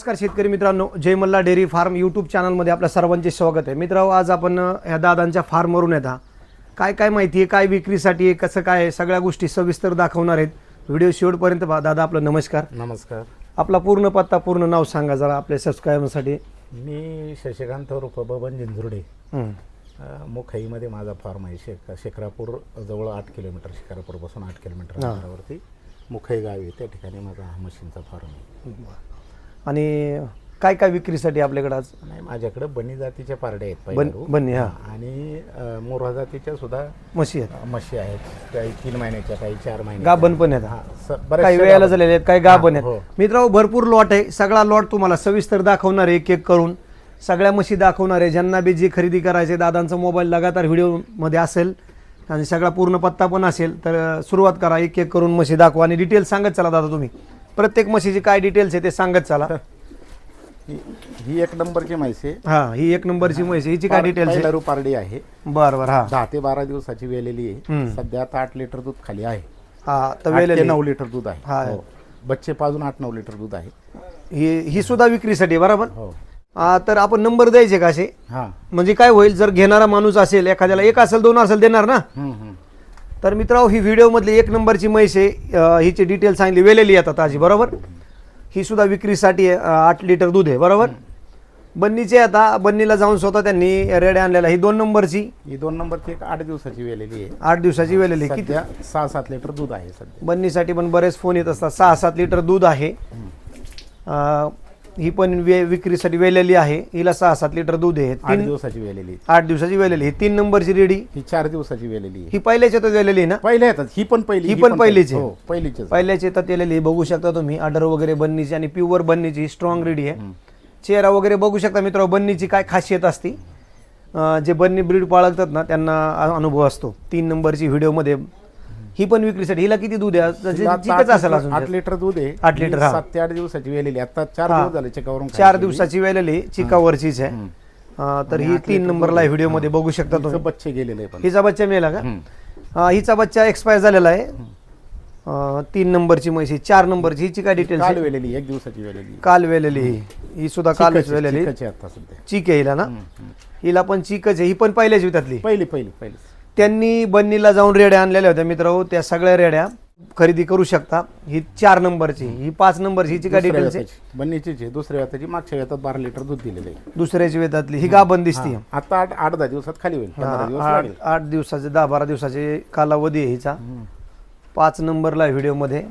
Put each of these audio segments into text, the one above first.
नमस्कार शेतकरी मित्रांनो Jai Malla dairy farm YouTube चॅनलमध्ये आपल्या सर्वांचे स्वागत आहे. मित्रांनो आज आपण ह्या दादांच्या फार्मवरून येता काय काय माहिती आहे काय विक्रीसाठी आहे कसं काय आहे सगळ्या गोष्टी सविस्तर दाखवणार आहेत. व्हिडिओ शेवटपर्यंत पहा. दादा आपलं नमस्कार. नमस्कार. आपला पूर्ण पत्ता पूर्ण नाव सांगा जरा आपल्या सबस्क्रायबरसाठी. मी शशिकांत रूप बबन जिंजुर्डे. मुखाईमध्ये माझा फार्म आहे शेक शेखरापूर जवळ आठ किलोमीटर शेखरापूरपासून आठ किलोमीटर अंतरावरती मुखाई गाव आहे. त्या ठिकाणी माझा हा मशीनचा फार्म आहे. आणि काय काय विक्रीसाठी आपल्याकडे आज? आणि माझ्याकडे बनी जातीच्या पारड्या आहेत बन. बन्नी हा. आणि अ, मोरा जातीच्या सुद्धा म्हशी आहेत. अ, म्हशी आहेत. काही तीन महिन्याच्या काही चार महिन्याच्या. गाभण पण आहेत. हा स- बऱ्याचशा काही वेळेला गाभण- झालेले आहेत काही गाभण हा, हो. आहेत मित्रांनो भरपूर लॉट आहे. सगळा लॉट तुम्हाला सविस्तर दाखवणार आहे एक एक करून. सगळ्या म्हशी दाखवणार आहे. ज्यांना बी जी खरेदी करायचे दादांचा मोबाईल लगातार व्हिडिओमध्ये असेल आणि सगळा पूर्ण पत्ता पण असेल तर अं, सुरुवात करा एक एक करून म्हशी दाखवा. आणि डिटेल सांगत चला दादा तुम्ही. प्रत्येक म्हशीची काय डिटेल्स आहे ते सांगत चला. ही ही एक नंबरची म्हैस आहे. हा ही एक नंबरची म्हैस आहे. हिची काय डिटेल्स आहे? पहिला आहे. बरं बरं हा. दहा ते बारा दिवसाची वेलेली आहे. सध्या आता आठ लिटर दूध खाली आहे. हा तर आठ ते वेलेली नऊ लिटर दूध आहे. हा. हो. बच्चे पाजून आठ नऊ लिटर दूध आहे. ही ही सुद्धा विक्रीसाठी आहे, बरोबर? हो. हा, तर आपण नंबर द्यायचे का असे? हा. म्हणजे काय होईल जर घेणारा माणूस असेल एखाद्याला एक असेल दोन असेल देणार ना? हम्म, हम्म. तर मित्रांनो ही व्हिडिओमधली एक नंबरची म्हैस आहे. हिची डिटेल सांगितली वेलेली येतात ताजी बरोबर? ही सुद्धा विक्रीसाठी आहे, आठ लिटर दूध आहे बरोबर? बन्नीचे आता बन्नीला जाऊन स्वतः त्यांनी रेड्या आणलेला ही दोन नंबरची? ही दोन नंबरची एक आठ दिवसाची वेलेली आहे. आठ दिवसाची वेलेली किती? सध्या सहा सात लिटर दूध आहे सध्या. बन्नीसाठी पण बरेच फोन येत असतात. सहा सात लिटर दूध आहे. अं, ही पण वे विक्रीसाठी वेलेली आहे. हिला सहा सात लिटर दूध आहे. आठ तीन दिवसाची वेलेली आहे. आठ दिवसाची वेलेली ही तीन नंबरची रेडी. ही चार दिवसाची वेलेली आहे. ही पहिल्याच्या तर वेलेली आहे ना? पहिले येतात. ही पण पहिली ही पण पहिलीच आहे. हो पहिलीच पहिल्याचे तर तेलेली बघू शकता तुम्ही आडर वगैरे बन्नीची आणि प्युअर बन्नीची स्ट्रॉंग रेडी आहे. चेहरा वगैरे बघू शकता मित्र बन्नीची काय खासियत असते. अं, जे बन्नी ब्रीड बाळगतात ना त्यांना अ- अनुभव असतो. तीन नंबरची व्हिडिओमध्ये ही पण विक्रीसाठी हिला किती दूध आहे? जे- असेल अजून आठ लिटर दूध आहे. आठ लिटर, ही हा. सात ते आठ दिवसाची वेलेली आहे. आता चार हा. दिवस झाले चिकावरून चार दिवसाची वेलेली चिकावरचीच आहे. अं, तर ही तीन नंबरला व्हिडिओमध्ये. बघू शकता तुम्ही. बच्चे गेलेले आहे पण. हिचा बच्चा मेला का? हम्म. अं, हिचा बच्चा एक्सपायर झालेला आहे. अं, तीन नंबरची म्हशी चार नंबरची. हिची काय डिटेल्स काल वेलेली एक दिवसाची वेलेली काल वेलेली ही ही सुद्धा काल चिकाची- वेलेली चिकाची आता सध्या. चीक आहे हिला ना? हम्म, हम्म. हिला पण चीकच आहे. ही पण पहिल्याच त्यातली पहिली पहिली पहिली त्यांनी बन्नीला जाऊन रेड्या आणलेल्या होत्या मित्र त्या सगळ्या रेड्या खरेदी करू शकता. ही चार नंबरची ही पाच नंबरची हिची काय डिटेल्स आहे? आहे. दुसऱ्या वेताची मागच्या वेतात बारा लिटर दूध दिलेलं आहे. दुसऱ्याची वेतातली ही गाभण दिसते हा. आता आठ आठ दहा दिवसात खाली होईल. पंधरा दिवस आठ लागेल. आठ दिवसाचे दहा बारा दिवसाचे कालावधी आहे हिचा. पाच नंबरला व्हिडिओमध्ये.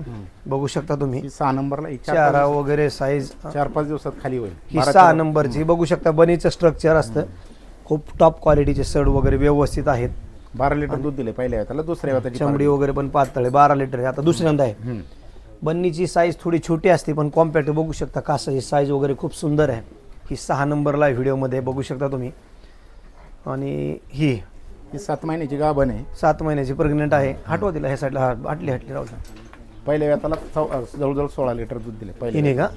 बघू शकता तुम्ही. ही सहा नंबरला चार चारा वगैरे साईज चार पाच दिवसात खाली होईल. ही बारा सहा नंबरची. बघू शकता बनीचं स्ट्रक्चर असतं. खूप टॉप क्वालिटीचे सड वगैरे व्यवस्थित आहेत. बारा लिटर दूध दिले पहिल्या वेताला दुसऱ्या वेताची चमडी वगैरे पण पातळ आहे बारा लिटर आहे. आता दुसऱ्यांदा आहे. बन्नीची साईज थोडी छोटी असते पण कॉम्पॅक्ट बघू शकता कासाची साईज वगैरे खूप सुंदर आहे. ही सहा नंबरला व्हिडिओमध्ये बघू शकता तुम्ही. आणि ही ही सात महिन्याची गाभण आहे. सात महिन्याची प्रेग्नेंट आहे. हटवा तिला ह्या साईडला हा हटली हटली राहू द्या. पहिल्या वेताला चौ- जवळजवळ सोळा लिटर दूध दिले हिने पहिले का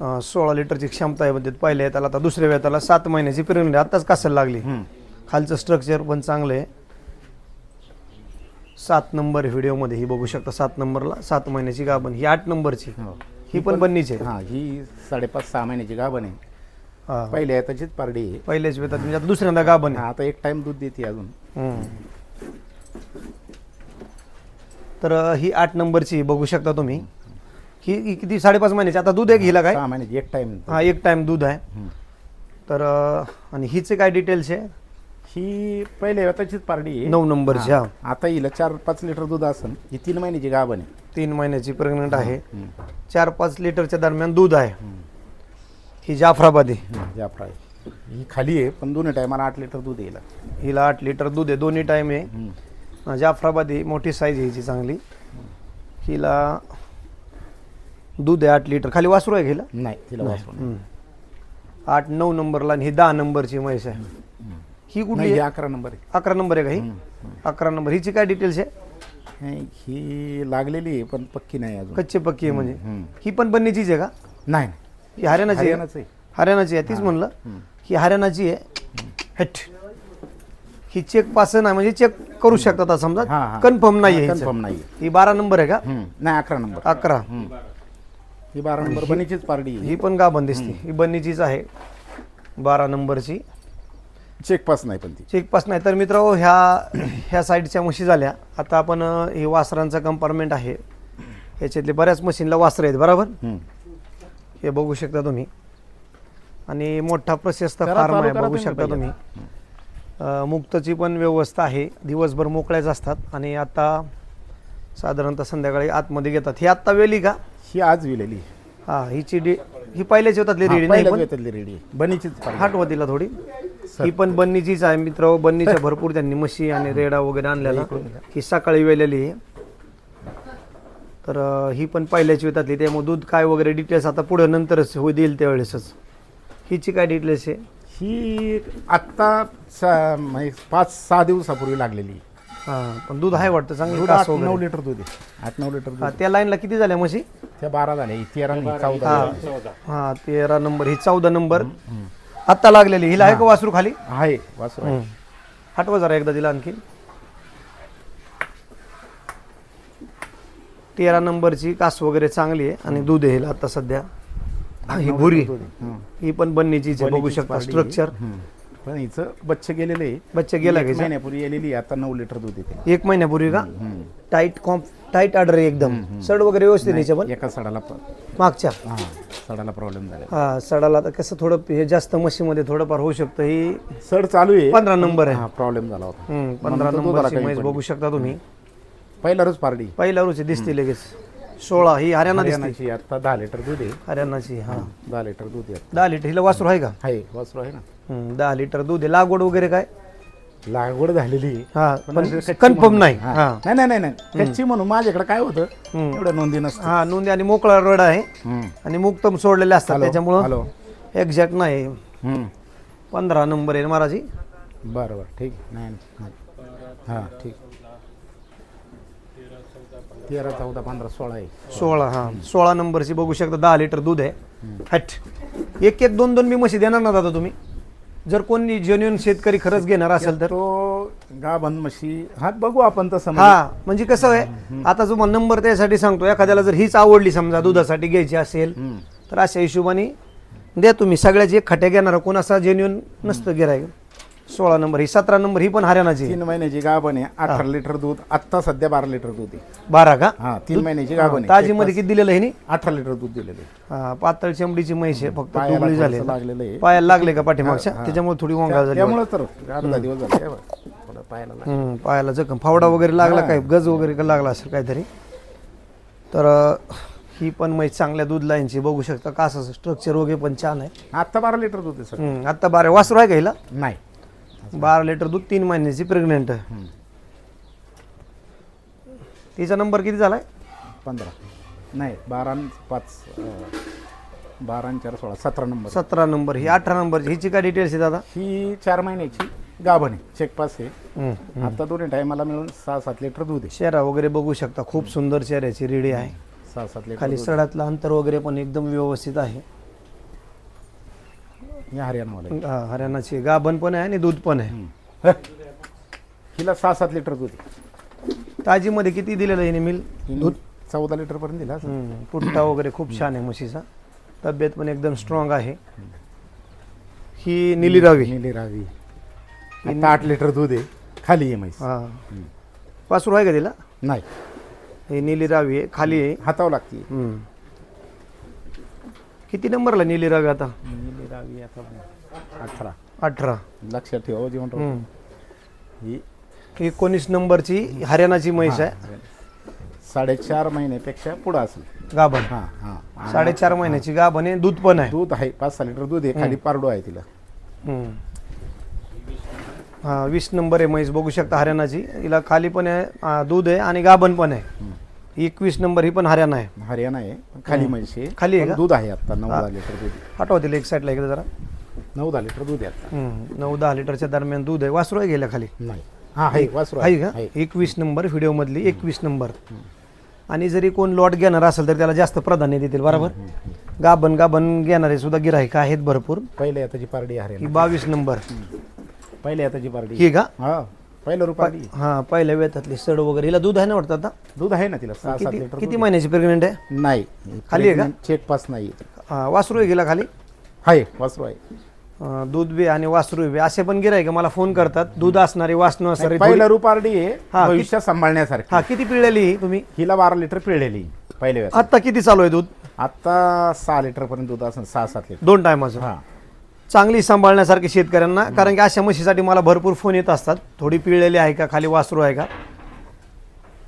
अं, सोळा लिटरची क्षमता आहे म्हणजे पहिल्या त्याला आता दुसऱ्या वेताला सात महिन्याची प्रेग्नेंट आताच कासायला लागली. खालचं स्ट्रक्चर पण चांगलं आहे. सात नंबर व्हिडिओमध्ये ही बघू शकता सात नंबरला सात महिन्याची गाभण ही आठ नंबरची ही. पण बन्नीची आहे. हा ही साडेपाच सहा महिन्याची गाभण आहे. हा. पहिल्या वेताचीच पारडी आहे. पहिल्याच वेतात म्हणजे आता दुसऱ्यांदा गाभण आहे. हा, आता एक टाइम दूध देते अजून. हम्म. तर अ, ही आठ नंबरची बघू शकता तुम्ही. ही ही किती साडेपाच महिन्याची? आता दूध आहे हिला काय? सहा महिन्याची एक टाइम हा एक टाइम दूध आहे. तर अ, आणि हिचे काय डिटेल्स आहे? ही पहिल्या वेताचीच पारडी आहे. नऊ नंबरची हा. आता हिला चार पाच लिटर दूध असेल ही तीन महिन्याची गाभण आहे. तीन महिन्याची प्रेग्नंट आहे. चार पाच लिटरच्या दरम्यान दूध आहे. ही जाफराबादी जाफरा आहे. ही खाली आहे पण दोन्ही टायमाला आठ लिटर दूध येईल हिला. आठ लिटर दूध आहे. दोन्ही टाईम आहे. जाफराबादी मोठी साईज आहे हिची चांगली. हिला दूध आहे आठ लिटर. खाली वासरू आहे हिला? नाही तिला हम्म. आठ नऊ नंबरला आणि ही दहा नंबरची म्हैस आहे. ही कुठली आहे? अकरा नंबर आहे. अकरा नंबर आहे का ही? अकरा नंबर. हिची काय डिटेल्स आहे? नाही, ही लागलेली आहे पण पक्की नाही अजून. कच्चे पक्की आहे म्हणजे. ही पण बन्नीचीच आहे का? नाही ही हरियाणाची आहे. हरियाणाचं आहे. हरियाणाची आहे तीच म्हणलं. ही हरियाणाची आहे. हेट. ही चेक पास नाही म्हणजे चेक करू शकतात असं हा, समजा. हा. कन्फर्म नाही आहे कन्फर्म नाही ही बारा नंबर आहे का? हम्म. नाही अकरा नंबर. अकरा. ही बारा नंबर बनीचीच आहे. ही पण गाभण दिसते. ही बन्नीचीच आहे. बारा नंबरची. चेक पास नाही पण ती. चेकपास नाही. तर मित्र ह्या ह्या साईडच्या म्हशी झाल्या. आता आपण अं, हे वासरांचं कंपार्टमेंट आहे. याच्यातले बऱ्याच मशीनला वासरं आहेत बरोबर? हम्म. हे बघू शकता तुम्ही. आणि मोठा प्रशस्त करा, फार्म चालू आहे करा बघू तुम्ही शकता पहिले. तुम्ही. अं, मुक्तची पण व्यवस्था आहे. दिवसभर मोकळ्याच असतात. आणि आता साधारणतः संध्याकाळी आतमध्ये घेतात. ही आत्ता वेली का? ही आज विलेली. हा हिची डी ही पहिल्याची होतात रेडी नाही पहिल्याच पण रेडी. बनीचीच पारडी हाट तिला थोडी. ही पण बन्नीचीच आहे मित्र. बन्नीच्या भरपूर त्यांनी म्हशी आणि रेडा वगैरे आणलेला. ही सकाळी वेलेली आहे. तर ही पण पहिल्याची होतातली त्यामुळे दूध काय वगैरे डिटेल्स आता पुढे नंतरच होईल देईल त्यावेळेसच. हिची काय डिटेल्स आहे? ही आत्ता सा- म्हणजे पाच सहा दिवसापूर्वी लागलेली. आहे. हा पण दूध आहे वाटतं चांगलं दूध आठ नऊ लिटर दूध आहे. आठ नऊ लिटर दूध हा त्या लाईनला किती झाल्या म्हशी? त्या बारा झाल्या. ही तेरा नाही चौदा. हा. तेरा नंबर. ही चौदा नंबर. आत्ता लागलेली. हिला आहे का वासरू खाली? आहे वासरू आहे. हटवा जरा एकदा दिला आणखी तेरा नंबरची कास वगैरे चांगली आहे आणि दूध आहे हिला आता सध्या. ही भुरी. आहे. हं. ही पण आहे बघू शकता स्ट्रक्चर. पण हिचं बच्चे गेलेले. आहे. बच्चे गेला एक महिन्यापूर्वी गेलेली आहे, आता नऊ लिटर दूध येते. एक महिन्यापूर्वी का. टाईट कॉम्प टाईट ऑर्डर आहे एकदम. सड वगैरे व्यवस्थित याच्या पण एका सडाला प- मागच्या? हा सडाला प्रॉब्लेम झाला. हा सडाला तर कसं थोडं हे जास्त म्हशीमध्ये थोडंफार होऊ शकतं ही सड चालू आहे. पंधरा नंबर आहे. हा प्रॉब्लेम झाला होता. हम्म, पंधरा नंबरची म्हैस पडली. बघू शकता तुम्ही. पहिला रोज पारडी पहिल्या रोजी दिसते लगेच. सोळा ही हरियाणा दिसते. हरियाणाची आता दहा लिटर दूध आहे. हरियाणाची हा. दहा लिटर दूध आहे. दहा लिटर हिला वासरू आहे का? आहे वासरू आहे ना. हम्म, दहा लिटर दूध आहे. लागवड वगैरे काय? लागवड झालेली आहे. हा पण कच्ची कन्फर्म नाही. हा. हा. नाही नाही नाही नाही. कच्ची म्हणून माझ्याकडे काय होतं. एवढ्या नोंदी नसतं हा नोंदी आणि मोकळा रड आहे. हम्म. आणि मुक्तम सोडलेले असतात हॅलो, त्याच्यामुळं हॅलो. एक्झॅक्ट नाही. हम्म. पंधरा नंबर आहे महाराजी? बरं बरं. ठीक नाही नाही. हां ठीक. तेरा चौदा पंधरा सोळा आहे. सोळा हा. सोळा नंबरची बघू शकता दहा लिटर दूध आहे. हट. एक एक दोन दोन मी म्हशी देणार ना दादा तुम्ही? जर कोणी जेन्युन शेतकरी खरंच घेणार असेल तर. तो गाभण म्हशी. हा बघू आपण तसं म्हणजे. हा म्हणजे. कसं आहे आता जो मला नंबर त्यासाठी सांगतो एखाद्याला जर हीच आवडली समजा दुधासाठी घ्यायची असेल. तर अशा हिशोबाने द्या तुम्ही. सगळ्याची एक खट्या घेणार कोण असा जेन्युन नसतं गिरायक सोळा नंबर ही सतरा नंबर ही पण हरियाणाची. तीन महिन्याची गाभण आहे. अठरा लिटर दूध आत्ता सध्या बारा लिटर दूध आहे. बारा का? हा तीन महिन्याची गाभण आहे. ताजी मध्ये किती दिलेलं आहे नी अठरा लिटर दूध दिलेलं आहे. हा, पातळ चमडीची म्हैस आहे फक्त पायाला झाली थोडंसं लागलेलं आहे. पायाला लागले का पाठीमागच्या? त्याच्यामुळे थोडी वंगाळ झाली त्यामुळे तर अर्धा दिवस झाला. काय बा. थोडं पायाला लागलं. हम्म, पायाला जखम. फावडा वगैरे लागला काय? गज वगैरे का लागला असेल काहीतरी? तर अं, ही पण म्हैस चांगल्या दूध लाईनची बघू शकता कासाचं स्ट्रक्चर वगैरे पण छान आहे. आत्ता बारा लिटर दूध आहे सर हम्म, आता बारा वासरू आहे का हिला? नाही. बारा लिटर दूध तीन महिन्याची प्रेग्नेंट. तिचा नंबर किती झालाय? पंधरा. नाही बारा पाच अं, बारा चार सोळा सतरा नंबर सतरा नंबर ही अठरा नंबरची हिची काय डिटेल्स आहे दादा ही चार महिन्याची. गाभण आहे. चेकपास आहे. हम्म. आता दोन्ही टायमाला मिळून सहा सात लिटर दूध आहे. शेरा वगैरे बघू शकता. खूप सुंदर चेहऱ्याची रेडी आहे. सहा सात लिटर खाली सडातलं अंतर वगैरे पण एकदम व्यवस्थित आहे. ही हरियाणावाला आहे. हा, हरियाणाची गाभण पण आहे आणि दूध पण आहे. हं. हिला सहा सात लिटर दूध आहे. ताजीमध्ये किती दिलेलं आहे मिल? हिने चौदा लिटर पर्यंत दिला असेल. पुट्टा वगैरे खूप छान आहे म्हशीचा. तब्येत पण एकदम स्ट्रॉंग आहे. ही निली रावी. निली रावी. आता आठ लिटर दूध आहे. खाली आहे म्हैस. हा. आहे का तिला? नाही. ही निली रावी आहे. खाली आहे. हातावं लागते. हम्म. किती नंबरला निली रावी आता? निली रावी आता अठरा. अठरा. लक्षात ठेवा जेवण हम्म. ही एकोणीस नंबरची हरियाणाची म्हैस आहे. साडेचार महिन्यापेक्षा पुढं असेल. गाभण. हां हां. साडेचार महिन्याची गाभण आहे दूध पण आहे. दूध आहे पाच सहा लिटर दूध आहे खाली पारडो आहे तिला. हम्म. हा वीस नंबर आहे म्हैस बघू शकता हरियाणाची. हिला खाली पण आहे आ, दूध आहे आणि गाभण पण आहे. एकवीस नंबर ही पण हरियाणा आहे. हरियाणा आहे पण खाली आहे. खाली आहे पण का? दूध आहे आता नऊ दहा लिटर दूध आहे. एक साईडला एकदा जरा. नऊ दहा लिटर दूध आहे आता. हम्म. नऊ दहा लिटरच्या दरम्यान दूध आहे. वासरू आहे गेल्या खाली? नाही. हा आहे वासरू आहे का? आहे. एकवीस नंबर व्हिडिओमधली एकवीस नंबर. आणि जरी कोण लॉट घेणार असेल तर त्याला जास्त प्राधान्य देतील बरोबर? गाभण गाभण घेणारे सुद्धा गिराहिक आहेत भरपूर. पहिले आताची पारडी ही हरियाणा बावीस नंबर. पहिले आताची पारडी. ही का? हा. पहिलं रुपाली हा पहिल्या वेतातली सड वगैरे. हिला दूध आहे ना वाटतं आता? दूध आहे ना तिला सहा सात किती लिटर किती महिन्याची प्रेग्नेंट आहे? नाही. खाली आहे का? चेक पास नाही. हा, वासरू आहे गेला खाली? आहे वासरू आहे. अं, दूध बी आणि वासरू बी. असे पण गिराय का मला फोन करतात. दूध असणारी वास नसणारी थोडी- पहिलं रुपारडी आहे हा, भविष्य सांभाळण्यासारखी. हा किती पिळलेली ही तुम्ही? हिला बारा लिटर पिळलेली पहिल्या वेळेस आता किती चालू आहे दूध? आता सहा लिटर पर्यंत दूध असेल सहा सात लिटर. दोन टायमाचं हा. चांगली सांभाळण्यासारखी शेतकऱ्यांना कारण की अशा म्हशीसाठी मला भरपूर फोन येत असतात. थोडी पिळलेली आहे का खाली वासरू आहे का?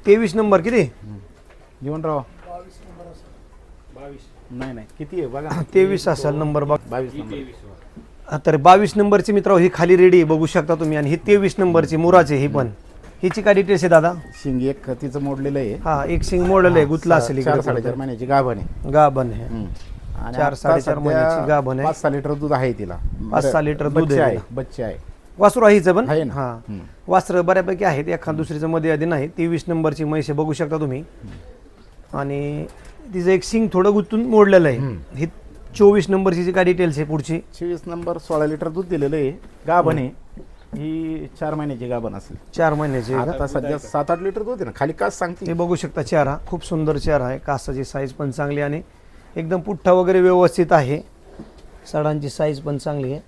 तेवीस नंबर किती? जीवनराव. नाही नाही किती आहे? बघा. तेवीस असेल नंबर बघ. बावीस नंबर. तर बावीस नंबरची मित्र ही खाली रेडी बघू शकता तुम्ही. आणि ही तेवीस नंबरची मुराची ही पण. हिची काय डिटेल्स आहे दादा? शिंग एक तिचं मोडलेलं आहे. हा एक सिंग मोडल आहे गुतला असेल साडेचार महिन्याची गाभण आहे. गाभण आहे. चार साडेचार महिन्याची गाभण आहे. पाच सहा लिटर दूध आहे तिला. पाच सहा लिटर दूध बच्चे आहे आहे बच्चे आहे. वासरू आहे हिचं पण? आहे ना. हा. हम्म. वासरं बऱ्यापैकी आहेत एखाद दुसरीचं मध्ये आधी नाही. तेवीस नंबरची म्हैस आहे बघू शकता तुम्ही. आणि तिचं एक सिंग थोडं गुंतून मोडलेलं आहे. ही चोवीस नंबरची जी काय डिटेल्स आहे पुढची. चोवीस नंबर सोळा लिटर दूध दिलेलं आहे. गाभण आहे. ही चार महिन्याची गाभण असेल. चार महिन्याची. आहे का? आता सध्या सात आठ लिटर दूध आहे ना. खाली काच सांगते. हे बघू शकता चेहरा. खूप सुंदर चेहरा आहे. कासाची साईज पण चांगली आणि एकदम पुठ्ठा वगैरे व्यवस्थित आहे. सडांची साईज पण चांगली आहे.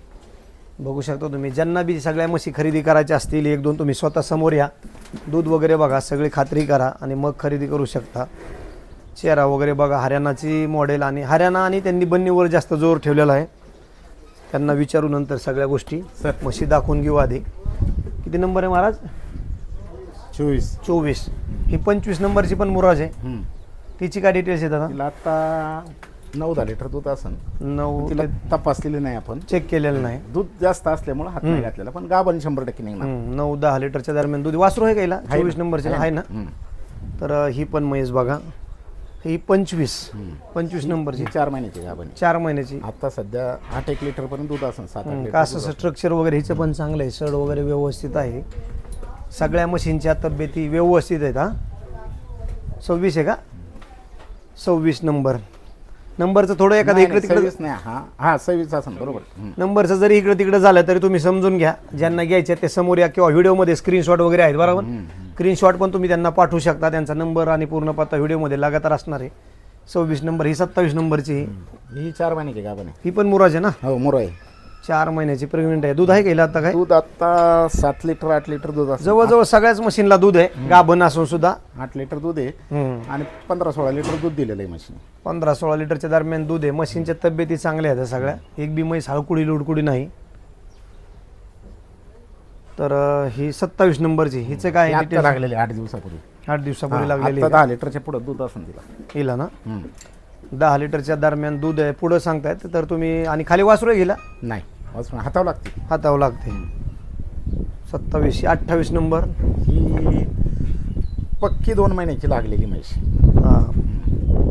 बघू शकता तुम्ही ज्यांना बी सगळ्या म्हशी खरेदी करायच्या असतील एक दोन तुम्ही स्वतः समोर या. दूध वगैरे बघा सगळी खात्री करा आणि मग खरेदी करू शकता. चेहरा वगैरे बघा हरियाणाची मॉडेल आणि हरियाणा आणि त्यांनी बन्नीवर जास्त जोर ठेवलेला आहे. त्यांना विचारू नंतर सगळ्या गोष्टी. म्हशी दाखवून घेऊ आधी. किती नंबर आहे महाराज? चोवीस. चोवीस. ही पंचवीस नंबरची पण मुराज आहे. तिची काय डिटेल्स आहेत आता? तिला आता नऊ दहा लिटर दूध असेल नऊ तिला तपासलेली नाही आपण. चेक केलेलं नाही. दूध जास्त असल्यामुळे हात नाही घातलेला पण गाभण शंभर टक्के निघणार. हम्म, नऊ दहा लिटरच्या दरम्यान दूध. वासरू आहे आहे चोवीस? नंबरचे. आहे ना. तर ही पण म्हैस बघा. ही पंचवीस. पंचवीस नंबरची. चार महिन्याची गाभण. चार महिन्याची. आता सध्या आठ एक लिटर पर्यंत दूध असेल सात असं स्ट्रक्चर वगैरे हिचं पण चांगलं आहे. सड वगैरे व्यवस्थित आहे. सगळ्या मशीनच्या तब्येती व्यवस्थित आहेत हा? सव्वीस आहे का? सव्वीस नंबर. नंबरचं थोडं एखादं इकडे तिकडे सव्वीस नाही हा हा सव्वीस असेल बरोबर. नंबरचं जरी इकडे तिकडे झालं तरी तुम्ही समजून घ्या. ज्यांना घ्यायचे ते समोर या किंवा व्हिडिओमध्ये स्क्रीनशॉट वगैरे आहेत बरोबर? स्क्रीनशॉट पण तुम्ही त्यांना पाठवू शकता. त्यांचा नंबर आणि पूर्ण पत्ता व्हिडिओमध्ये लगातार असणार आहे. सव्वीस नंबर ही सत्तावीस नंबरची. ही. ही चार महिन्याची गाभण आहे ही पण मुराज आहे ना? हो मोर आहे. चार महिन्याची प्रेग्नेंट आहे. दूध आहे का आता काय? दूध आता सात लिटर आठ लिटर दूध असेल. जवळजवळ सगळ्याच मशीनला दूध आहे. गाभण असून सुद्धा. आठ लिटर दूध आहे. आणि पंधरा सोळा लिटर दूध दिलेलं आहे मशीन पंधरा सोळा लिटरच्या दरम्यान दूध आहे. मशीनच्या तब्येती चांगल्या आहेत सगळ्या. एक बी म्हैस हळकुडी लुडकुडी नाही. तर ही सत्तावीस नंबरची. हिचं काय लागलेले आठ दिवसापूर्वी. आठ दिवसापूर्वी लागलेली दहा लिटरच्या पुढे दूध असेल तिला? हिला ना. दहा लिटरच्या दरम्यान दूध आहे पुढं सांगतायत तर तुम्ही आणि खाली वासरू गेला नाही हातावं लागते. हातावं लागते. सत्तावीस अठ्ठावीस नंबर. ही पक्की दोन महिन्याची लागलेली म्हैस. हा.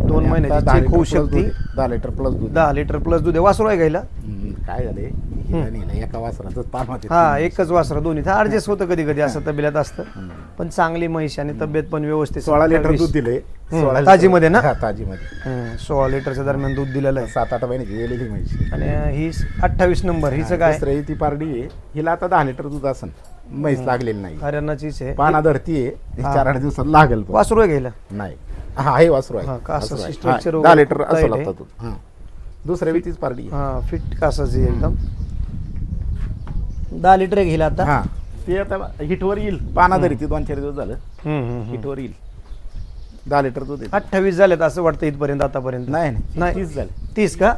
दोन महिन्याची होऊ शकते. दहा लिटर प्लस दूध दहा लिटर प्लस दूध आहे. वासरू आहे हम्म, काय झाले एका वासराचं पार मागे हा एकच वासरा दोन्ही. ऍडजस्ट होतं कधी कधी असं तब्येत असतं. पण चांगली म्हैस आणि तब्येत पण व्यवस्थित. सोळा लिटर. दूध दिले सोळा ताजीमध्ये ना? ताजीमध्ये. हम्म, सोळा लिटरच्या दरम्यान दूध दिलेलं आहे. सात आठ महिन्याची गेलेली म्हैस. आणि ही अठ्ठावीस नंबर हिचं काय? दुसरं ती पारडी आहे. हिला आता दहा लिटर दूध असेल म्हैस लागलेली नाही. हरियाणाचीच आहे. पाना धरती आहे. ही. चार आठ दिवसात लागेल पण. वासरू आहे घ्यायला नाही. हा आहे वासरू आहे. हा, का असं वासरू आहे. structure वगैरे दहा लिटर खूप असं tight आहे. लागतं दूध. हा. दुसऱ्या तीच पारडी आहे. हा फिट कासाची एकदम. दहा लिटर घ्यायला आता. हा. ते आता हिटवर येईल. पाना धरती दोन चार दिवस झालं. हम्म, हम्म, हम्म. हिटवर येईल. दहा लिटर दूध. अठ्ठावीस झालेत असं वाटतं इथपर्यंत आतापर्यंत. नाही नाही. नाही. तीस झाले. तीस का?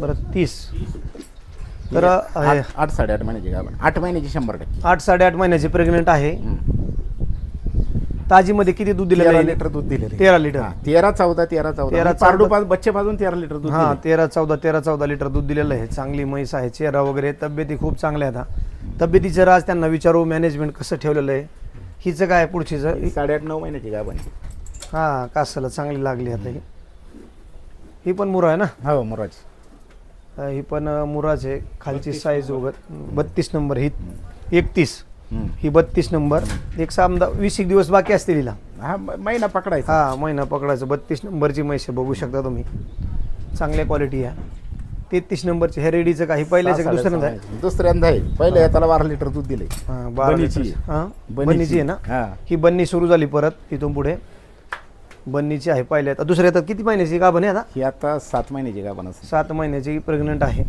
बरं तीस. तर हे, आठ आठ साडेआठ महिन्याची गाभण आठ महिन्याची शंभर टक्के. आठ साडेआठ महिन्याची प्रेग्नेंट आहे. हम्म. ताजीमध्ये किती दूध तेरा आहे? लिटर दूध दिलेलं तेरा लिटर. हा, तेरा चौदा तेरा चौदा. तेरा, म्हणजे पारडू. पाच बच्चे पाजून तेरा लिटर दूध हा. तेरा चौदा तेरा चौदा लिटर दूध दिलेलं आहे. चांगली म्हैस आहे चेहरा वगैरे तब्येती खूप चांगल्या आहेत. तब्येतीचं राज त्यांना विचारू मॅनेजमेंट कसं ठेवलेलं आहे. हिचं काय पुढचीचं? ही साडेआठ नऊ महिन्याची गाभण आहे. हा कासाला चांगली लागली आता ही. ही पण मुरा आहे ना? हो मोराची. अं, ही पण अं, मुराच आहे. खालची साईज वगैरे बत्तीस नंबर. ही एकतीस. ही बत्तीस नंबर. एक समजा वीस एक दिवस बाकी असतील हिला. हा म- महिना पकडायचा. हा महिना पकडायचं. बत्तीस नंबरची म्हैस आहे बघू शकता तुम्ही. चांगल्या क्वालिटी आहे तेहतीस नंबरची हे रेडीचं काही पहिल्याचं का दुसऱ्यांदा आहे. दुसऱ्यांदा आहे पहिले त्याला बारा लिटर दूध दिले हा, बारा बनीची. लिटर. हा? बनीची. बन्नीची आहे ना? हा. बन्नी सुरू झाली परत इथून पुढे. बन्नीची आहे पहिल्या आता दुसऱ्या तर किती महिन्याची का बने आता? ही आता सात महिन्याची गाभण असेल. सात महिन्याची प्रेग्नंट आहे.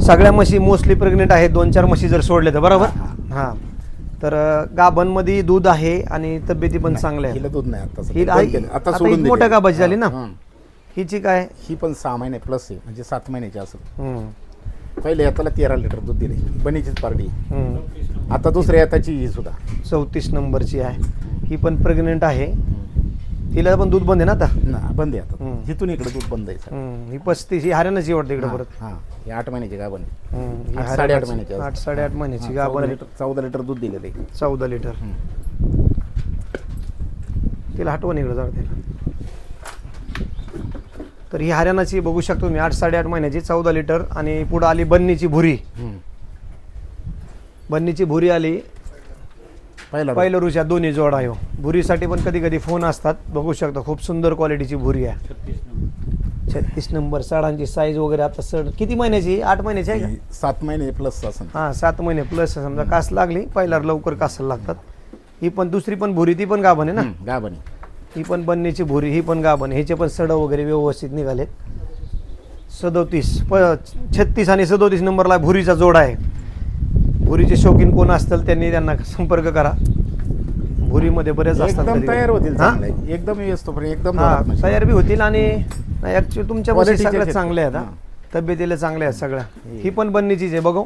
सगळ्या म्हशी मोस्टली प्रेग्नेंट आहेत. दोन चार म्हशी जर सोडले तर बरोबर? हा, हां. तर गाभणमध्ये दूध आहे आणि तब्येती पण चांगल्या हिला आहेत दूध नाही आता ही सध्या. आहे- बंद केलं. आता सोडून ही दिली. मोठ्या गाभाची झाली ना? हा. हिची काय? ही पण सहा महिने प्लस आहे म्हणजे सात महिन्याची असेल. हम्म, पहिले याताला तेरा लिटर दूध दिले. बनीचीच पार्टी हम्म. आता दुसऱ्या याताची ही सुद्धा. चौतीस नंबरची आहे. ही पण प्रेग्नेंट आहे. तिला पण दूध बंद आहे ना आता ना बंद आहे आता. तिथून इकडे दूध बंद आहे सर. हम्म, ही पस्तीस ही हरियाणाची वाटते इकडे परत हा ही आठ महिन्याची आहे. हम्म, ही आठ, हरियाणाची. साडेआठ महिन्याची. आठ साडेआठ महिन्याची हा, गाभण चौदा आहे. लिटर चौदा लिटर दूध दिलेलं आहे चौदा लिटर. तिला हटवून इकडे जाऊ तिला तर ही हरियाणाची बघू शकतो तुम्ही आठ साडेआठ महिन्याची चौदा लिटर आणि पुढं आली बन्नीची भुरी हम्म. बन्नीची भुरी आली पहिला पहिलं रुच्या दोन्ही जोड आहे हो. भुरीसाठी पण कधी कधी फोन असतात. बघू शकता खूप सुंदर क्वालिटीची भुरी आहे. छत्तीस नंबर. साडांची साईज वगैरे आता सड किती महिन्याची? आठ महिन्याची आहे का? सात महिने प्लस असं हां सात महिने प्लस समजा कास लागली पहिला लवकर कासाला लागतात. ही पण दुसरी पण भुरी ती पण गाभण आहे ना? गाभण आहे. ही पण बन्नीची भुरी ही पण गाभण ह्याचे पण सड वगैरे व्यवस्थित निघालेत. सदोतीस प छत्तीस आणि सदोतीस नंबरला भुरीचा जोड आहे. भुरीचे शौकीन कोण असतील त्यांनी त्यांना संपर्क करा भुरीमध्ये बरेच असतात एकदम. तयार होतील? चांगले एकदम पण एकदम हा जोरात म्हशी. तयार बी होतील आणि ऍक्च्युली तुमच्या म्हशी Quality चे सगळ्यात आहेत. चांगल्या आहेत हा. तब्येतीला चांगल्या आहेत सगळ्या हे. पण बन्नीचीच आहे बघू.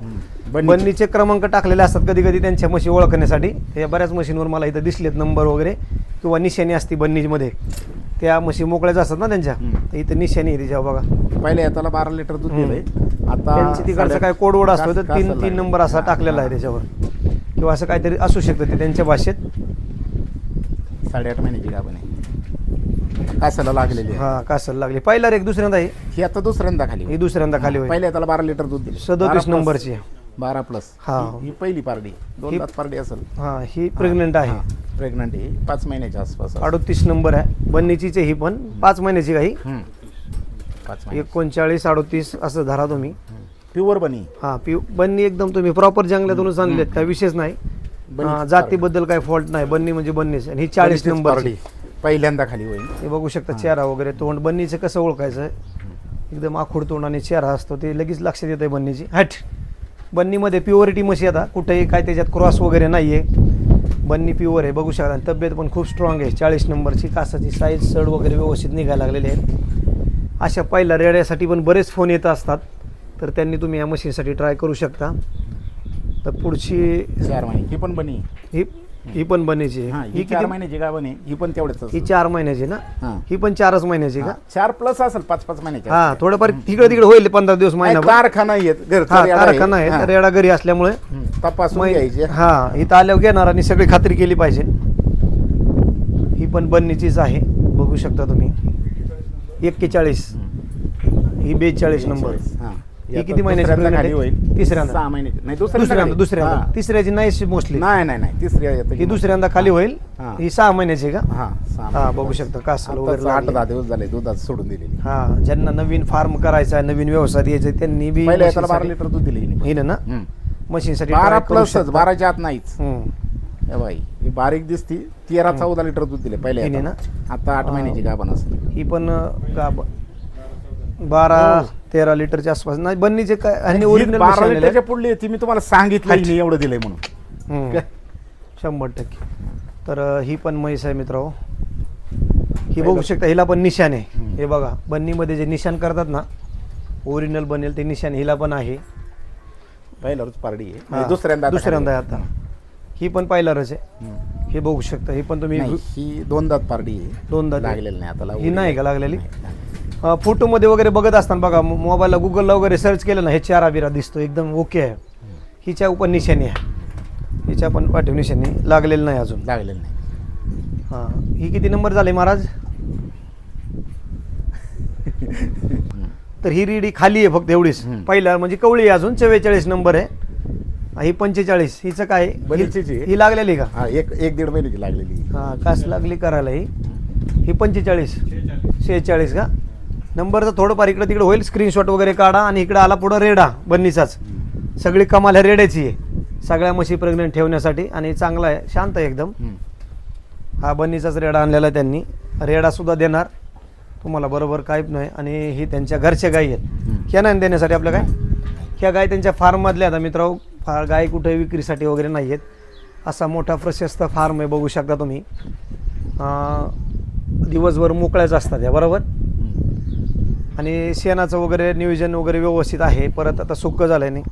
बन्नीची. बन्नीचे क्रमांक टाकलेले असतात कधी कधी त्यांच्या म्हशी ओळखण्यासाठी हे बऱ्याच मशीनवर मला इथं दिसलेत नंबर वगैरे किंवा निशाणी असते बन्नीमध्ये त्या म्हशी मोकळ्याच असतात ना त्यांच्या हम्म. तर इथं निशाणी आहे तिच्यावर बघा पहिले याला बारा लिटर दूध. दिलंय आता त्यांची तिकडचा काय कोडवड असतो तर तीन कासाला तीन. नंबर असा हा, टाकलेला आहे हा. त्याच्यावर. किंवा असं काहीतरी असू शकतं ते त्यांच्या भाषेत. साडेआठ महिन्याची गाभण आहे. कासाला लागलेली आहे. हा कासल लागली. पहिला एक दुसऱ्यांदा आहे. ही आता दुसऱ्यांदा खाली ही दुसऱ्यांदा खाली होईल. पहिले त्याला बारा लिटर दूध दिले. सदोतीस नंबरची आहे. बारा प्लस हा. ही पहिली पार्टी दोन ही- पार्टी असेल. हा ही प्रेग्नंट आहे. प्रेग्नंट आहे. पाच महिन्याच्या आसपास असेल. अडोतीस नंबर आहे. बन्नीचीच आहे ही पण. पाच महिन्याची काही हम्म. पाच महिने एकोणचाळीस अडोतीस असं धरा तुम्ही. प्युअर बनी. हा पी बन्नी एकदम तुम्ही प्रॉपर जंगलातूनच आणलेत काय विशेष नाही. हा, जातीबद्दल काय फॉल्ट नाही बन्नी म्हणजे बन्नीच आणि ही चाळीस नंबर पहिल्यांदा खाली होईल. हे बघू शकता चेहरा वगैरे तोंड बन्नीचं कसं ओळखायचं? एकदम आखूड तोंड आणि चेहरा असतो ते लगेच लक्षात येतं बन्नीची हट! बन्नीमध्ये प्युअरिटी मशी आता कुठेही काय त्याच्यात क्रॉस वगैरे नाही आहे बन्नी प्युअर आहे बघू शकता. आणि तब्येत पण खूप स्ट्रॉंग आहे. चाळीस नंबरची कासाची साईज सड वगैरे व्यवस्थित निघायला लागलेले आहेत अशा पहिल्या रेड्यासाठी पण बरेच फोन येत असतात. तर त्यांनी तुम्ही या मशीनसाठी ट्राय करू शकता. तर पुढची चार महिने. ही पण बनी. ही ही पण बनीची हा आहे. ही ही चार किती? महिन्याची का बनी? ही पण तेवढेच ही असेल. चार महिन्याची ना? हा. ही पण चारच महिन्याची का? चार प्लस असेल पाच पाच महिन्याची हा. थोडंफार तिकडे तिकडे होईल पंधरा दिवस नाही, महिनाभर. कारखाना आहेत घरचा हा रेडा आहे. कारखाना आहे. हा. रेडा घरी असल्यामुळे हम्म, तपासून घ्यायचे. हा इथं आल्यावर घेणार आणि सगळी खात्री केली पाहिजे. ही पण बन्नीचीच आहे. बघू शकता तुम्ही. एक्केचाळीस ही बेचाळीस नंबर हा. ही किती महिन्याची दुसऱ्यांदा pregnant खाली आहे? होईल तिसऱ्यांदा? सहा नाही दुसऱ्यांदा दुसऱ्यांदा खाली. दुसऱ्यांदा. तिसऱ्याची नाही मोस्टली नाही नाही नाही तिसऱ्या येतं ही दुसऱ्यांदा खाली होईल हा. ही सहा महिन्याची का हा सहा हा महिने. बघू शकता कासल वगैरे आठ लागली. दहा दिवस झाले दुधात सोडून दिलेली हा ज्यांना नवीन फार्म करायचा आहे नवीन व्यवसाय यायचा त्यांनी बी बारा लिटर दूध दिले हिने. ना हम्म. मशीनसाठी बारा try करू प्लसच शकता. बाराच्या आत नाहीच हम्म. बाई ही बारीक दिसती तेरा चौदा लिटर दूध दिले पहिले हिने आता. आता आठ. महिन्याची गाभण असेल. ही पण अं, बारा हो. तेरा लिटरच्या आसपास. नाही बन्नीचे काय आणि ही ओरिजिनल बारा लिटरच्या पुढली ती मी तुम्हाला सांगितलं हिने एवढं दिलंय म्हणून? शंभर टक्के. तर अं, ही पण म्हैस आहे मित्र ही बघू शकता हिला पण निशाण आहे. हे बघा बन्नीमध्ये जे निशाण करतात ना ओरिजिनल बनेल ते निशाण हिला पण आहे. पहिल्यावरच पारडी आहे. हा, दुसऱ्यांदा आता. दुसऱ्यांदा आहे. आता. ही पण पाहिलारच आहे. हे बघू शकता ही पण तुम्ही नाही, ही दोन दात पारडी आहे. दोन दात आहे. लागलेली नाही आता ही नाही का लागलेली. अ, फोटोमध्ये वगैरे बघत असताना बघा मो- मोबाईलला गुगलला वगैरे सर्च केलं ना हे चारा बिरा दिसतो एकदम ओके आहे. हिच्या पण निशाणी आहे. हिच्या पण पाठीव निशाणी लागलेली नाही अजून. लागलेलं नाही. हां ही किती नंबर झाले महाराज. तर ही रीड खाली आहे फक्त एवढीच. हम्म. पहिला म्हणजे कवळी आहे अजून चव्वेचाळीस नंबर आहे. ही पंचेचाळीस हिचं काय? आहे? ही- आहे. ही लागलेली का? हा एक एक दीड महिन्याची लागलेली. हां कास लागली करायला ही? ही पंचेचाळीस. शेहेचाळीस का? नंबरचं थोडंफार इकडे तिकडे होईल. स्क्रीनशॉट वगैरे काढा आणि इकडे आला पुढं रेडा बन्नीचाच. सगळी कमाल ह्या रेड्याची आहे. सगळ्या म्हशी प्रेग्नेंट ठेवण्यासाठी आणि चांगला आहे शांत आहे एकदम. हम्म. हा बन्नीचाच रेडा आणलेला आहे त्यांनी. रेडासुद्धा देणार. तुम्हाला बरोबर काहीच नाही. आणि ही त्यांच्या घरच्या गायी आहेत. ह्या नाही देण्यासाठी आपल्या काय? ह्या गाय त्यांच्या फार्ममधल्या आता मित्र फार गाय कुठे विक्रीसाठी वगैरे नाही आहेत असा मोठा प्रशस्त फार्म आहे बघू शकता तुम्ही. दिवसभर मोकळ्याच असतात या बरोबर. आणि शेणाचं वगैरे नियोजन वगैरे व्यवस्थित आहे. परत आता सुक्क झालं नाही.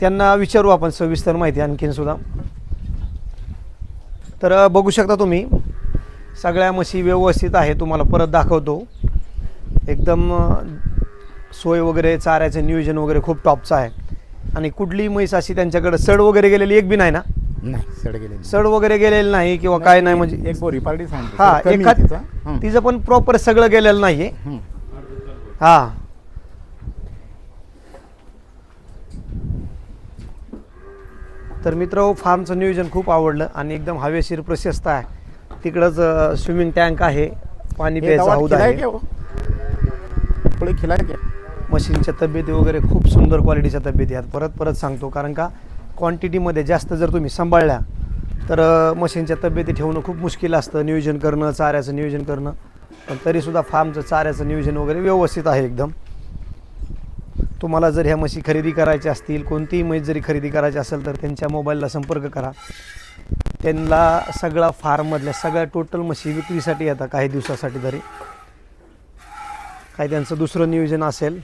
त्यांना विचारू आपण सविस्तर माहिती आणखीन सुद्धा. तर बघू शकता तुम्ही सगळ्या म्हशी व्यवस्थित आहे. तुम्हाला परत दाखवतो. एकदम सोय वगैरे चाऱ्याचं नियोजन वगैरे खूप टॉपचं आहे. आणि कुठलीही म्हैस अशी त्यांच्याकडे सड वगैरे गेलेली एक बी नाही ना? नाही सड गेले सड वगैरे गेलेली नाही किंवा काय नाही म्हणजे एक बोरी पार्टी सांगतो. हा कमी एखाद तिचा. पण प्रॉपर सगळं गेलेलं नाहीये. हा. तर मित्र फार्मचं नियोजन खूप आवडलं आणि एकदम हवेशीर प्रशस्त आहे. तिकडंच स्विमिंग टँक आहे. पाणी हे प्यायचं गावात हौद खिलाय आहे हो? थोडी खिलाय मशीनच्या तब्येती वगैरे खूप सुंदर क्वालिटीच्या तब्येती आहेत. परत परत सांगतो कारण का क्वांटिटीमध्ये जास्त जर तुम्ही सांभाळल्या तर मशीनच्या तब्येती ठेवणं खूप मुश्किल असतं. नियोजन करणं चाऱ्याचं नियोजन करणं. पण तरीसुद्धा फार्मचं चाऱ्याचं नियोजन वगैरे व्यवस्थित आहे एकदम. तुम्हाला जर ह्या म्हशी खरेदी करायच्या असतील कोणतीही म्हैस जरी खरेदी करायची असेल तर त्यांच्या मोबाईलला संपर्क करा. त्यांना सगळा फार्ममधल्या सगळ्या टोटल म्हशी विक्रीसाठी येतात काही दिवसासाठी तरी. काही त्यांचं दुसरं नियोजन असेल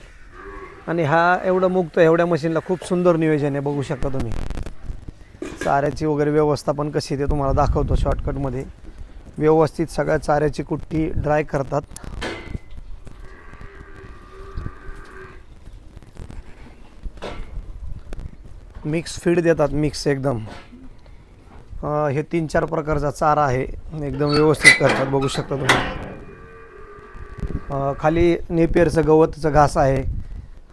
आणि हा एवढं मुक्त एवढ्या मशीनला खूप सुंदर नियोजन आहे बघू शकता तुम्ही. चाऱ्याची वगैरे व्यवस्था पण कशी आहे ते तुम्हाला दाखवतो शॉर्टकटमध्ये व्यवस्थित सगळ्या चाऱ्याची कुट्टी ड्राय करतात. मिक्स फीड देतात मिक्स एकदम. हे तीन चार प्रकारचा चारा आहे एकदम व्यवस्थित करतात बघू शकता तुम्ही. खाली नेपियरचं गवतचं घास आहे.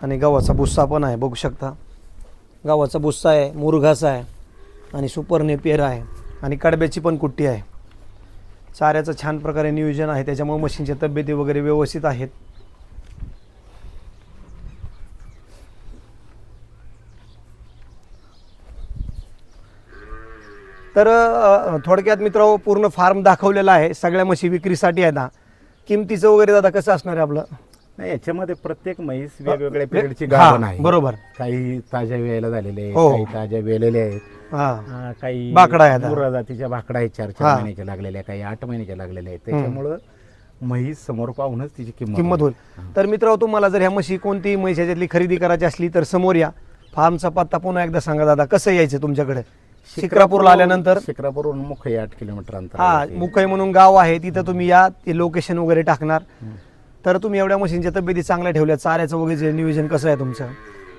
आणि गव्हाचा भुस्सा पण आहे बघू शकता. गव्हाचा भुस्सा आहे मुरघास आहे आणि सुपर नेपियर आहे आणि कडब्याची पण कुट्टी आहे. चाऱ्याचं छान प्रकारे नियोजन आहे त्याच्यामुळे मशीनच्या तब्येती वगैरे व्यवस्थित आहेत. तर थोडक्यात मित्र पूर्ण फार्म दाखवलेला आहे सगळ्या म्हशी विक्रीसाठी आहे ना. किमतीचं वगैरे दादा कसं असणार आहे आपलं? नाही याच्यामध्ये प्रत्येक म्हैस वेगवेगळ्या पिरियडची गाभण आहे बरोबर. काही ताज्या वेळेला झालेले आहेत हो. काही ताज्या वेलेल्या आहेत. हा. काही बाकडा आहेत. मुर्रा जातीच्या बाकडा आहेत चार हा. चार महिन्याच्या लागलेल्या काही आठ महिन्याच्या लागलेल्या आहेत. त्याच्यामुळं म्हैस समोर पाहूनच तिची किंमत किंमत होईल. तर मित्र तुम्हाला जर ह्या म्हशी कोणतीही म्हैस याच्यातली खरेदी करायची असली तर समोर या. फार्मचा पत्ता पुन्हा एकदा सांगा दादा कसं यायचं तुमच्याकडे? शिक्रापूरला आल्यानंतर? शिक्रापूरहून मुख्य आठ किलोमीटर अंतर हा मुखई म्हणून गाव आहे तिथं तुम्ही या ते लोकेशन वगैरे टाकणार. तर तुम्ही एवढ्या मशीनच्या तब्येती चांगल्या ठेवल्या चाऱ्याचं वगैरे नियोजन कसं आहे तुमचं?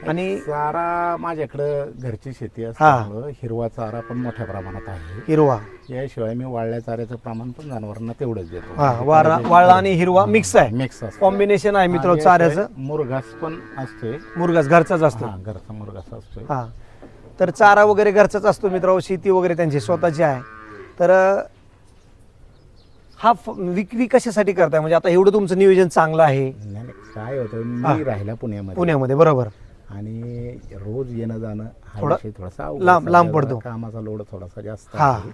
आणि चारा माझ्याकडं घरची शेती असल्यामुळं हिरवा चारा पण मोठ्या प्रमाणात आहे. हिरवा. याशिवाय मी वाळल्या चाऱ्याचं प्रमाण पण जनावरांना तेवढंच देतो. हा वारा वाळला आणि हिरवा मिक्स आहे. मिक्स असतो. कॉम्बिनेशन आहे मित्र चाऱ्याचं. मुरघास पण असतोय मुरगास घरचाच असतो. हा घरचा मुरघास असतोय हा. तर चारा वगैरे घरचाच असतो मित्र शेती वगैरे त्यांची स्वतःची आहे. तर हा फ- विक्री कशासाठी करताय म्हणजे आता एवढं तुमचं नियोजन चांगलं आहे नाही नाही, काय होतं हा. मी राहिला पुण्यामध्ये पुण्यामध्ये बरोबर आणि रोज येणं जाणं हा थोडा विषय थोडासा अवघड लांब- लांब. पडतो. कामाचा लोड थोडासा जास्त हा. आहे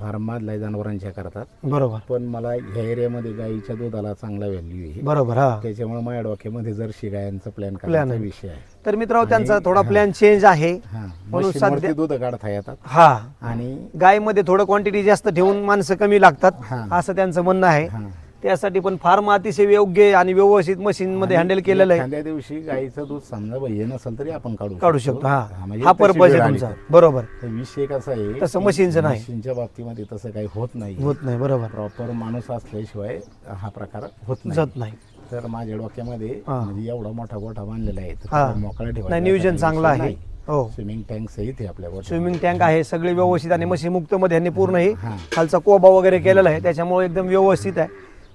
फार्म मधल्या जनावरांच्या करतात. बरोबर. पण मला ह्या एरियामध्ये गाईच्या दुधाला चांगला व्हॅल्यू आहे. बरोबर हा. त्याच्यामुळे माझ्या डोक्यामध्ये जर्सी गायांचा प्लॅन Plan आहे. विषय आहे. तर मित्र त्यांचा थोडा. प्लॅन चेंज आहे. हा. म्हणून दूध काढता येतात. हा. आणि गायमध्ये थोडं क्वांटिटी जास्त ठेवून माणसं कमी लागतात हा. असं त्यांचं म्हणणं आहे. हा. त्यासाठी पण फार्म अतिशय योग्य आणि व्यवस्थित मशीन मध्ये हँडल केलेलं आहे. एखाद्या दिवशी गाईचं दूध समजा भय नसेल तरी आपण काढू काढू शकतो. हा. म्हणजे हा तशी पर्पज वेळ आहे आली तुमचा. तर. बरोबर. तर विषय कसा आहे तसं की मशीनचं नाही. मशीनच्या बाबतीमध्ये तसं काही होत नाही. होत नाही बरोबर. प्रॉपर माणूस असल्याशिवाय हा प्रकार होत नाही. जात नाही. तर माझ्या डोक्यामध्ये हा. म्हणजे एवढा मोठा गोठा बांधलेला आहे. तर हा. तो मोकळा नाही नियोजन चांगलं आहे. हो. स्विमिंग टँक सहित आहे आपल्या गोठ्यात. स्विमिंग टँक आहे सगळे व्यवस्थित आणि मशीन मुक्त मध्ये यांनी पूर्ण हे हा. खालचा कोबा वगैरे केलेला आहे. त्याच्यामुळे एकदम व्यवस्थित आहे.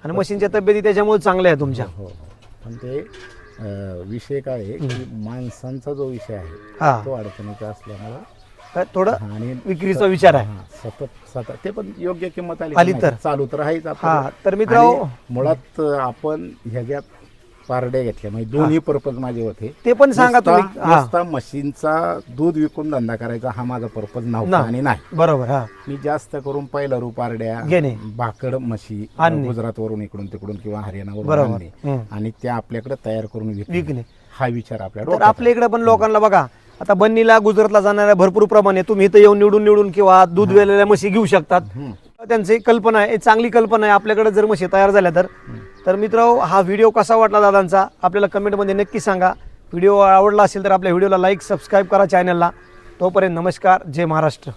आणि मशीनच्या तब्येती त्याच्यामुळे चांगल्या आहे तुमच्या हो हो. पण ते अं, विषय काय आहे की माणसांचा जो विषय आहे हा तो अडचणीचा असल्यामुळं थोडं आणि विक्रीचा विचार आहे हा, सतत सतत ते पण योग्य किंमत आली आली नाही. तर. चालू तर आहेच आपण. हा, तर मित्रांनो- आणि मुळात आपण ह्याच्यात पारड्या घेतल्या म्हणजे दोन्ही पर्पज माझे होते ते पण सांगा नुसता- तुम्ही हा नुसता म्हशींचा दूध विकून धंदा करायचा हा माझा पर्पज नव्हता ना. आणि नाही बरोबर हा मी जास्त करून पहिला रू पारड्या घेणे. भाकड म्हशी आणणे. गुजरात वरून इकडून तिकडून किंवा हरियाणावरून बरोबर. आणणे हम्म. आणि त्या आपल्याकडे तयार करून विकणे. विकणे हा विचार आपल्या तर डोक्यात आपल्या इकडे पण लोकांना बघा आता बन्नीला गुजरातला जाणाऱ्या भरपूर प्रमाणे तुम्ही इथं येऊन निवडून निवडून किंवा दूध वेलेल्या म्हशी घेऊ शकतात. त्यांची कल्पना आहे चांगली कल्पना आहे. आपल्याकडे जर म्हशी तयार झाल्या तर. तर मित्र हा व्हिडिओ कसा वाटला दादांचा? आपल्याला कमेंटमध्ये नक्की सांगा. व्हिडिओ आवडला असेल तर आपल्या व्हिडिओला लाईक सबस्क्राईब करा चॅनलला तोपर्यंत नमस्कार. जय महाराष्ट्र.